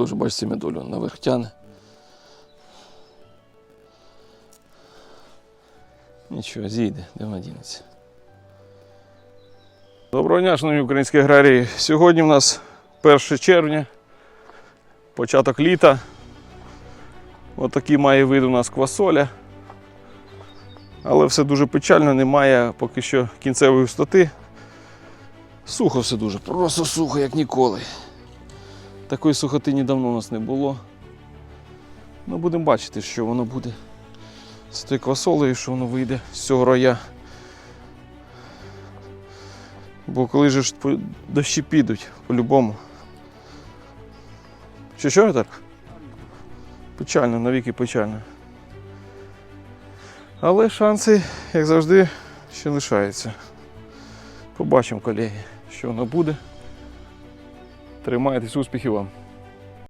Теж бачите медолю наверх тяне. Нічого, зійде, де вона дінеться. Доброго дня, шановні українські аграрії. Сьогодні в нас 1 червня, початок літа. Отакий має вид у нас квасоля. Але все дуже печально, немає поки що кінцевої густоти. Сухо все дуже, просто сухо, як ніколи. Такої сухоти недавно у нас не було. Ну, будемо бачити, що воно буде з тою квасолею, що воно вийде з цього роя. Бо коли ж дощі підуть, по-любому. Що що так? Печально, навіки печально. Але шанси, як завжди, ще лишаються. Побачимо, колеги, що воно буде. Тримайтесь, успіхів вам!